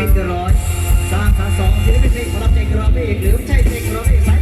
ปินดือดร้อยสร้างสาสองศิลปินเพลงพลังใจกรอบเอกหรือไม่ใช่เพลงกรอบเอกสาย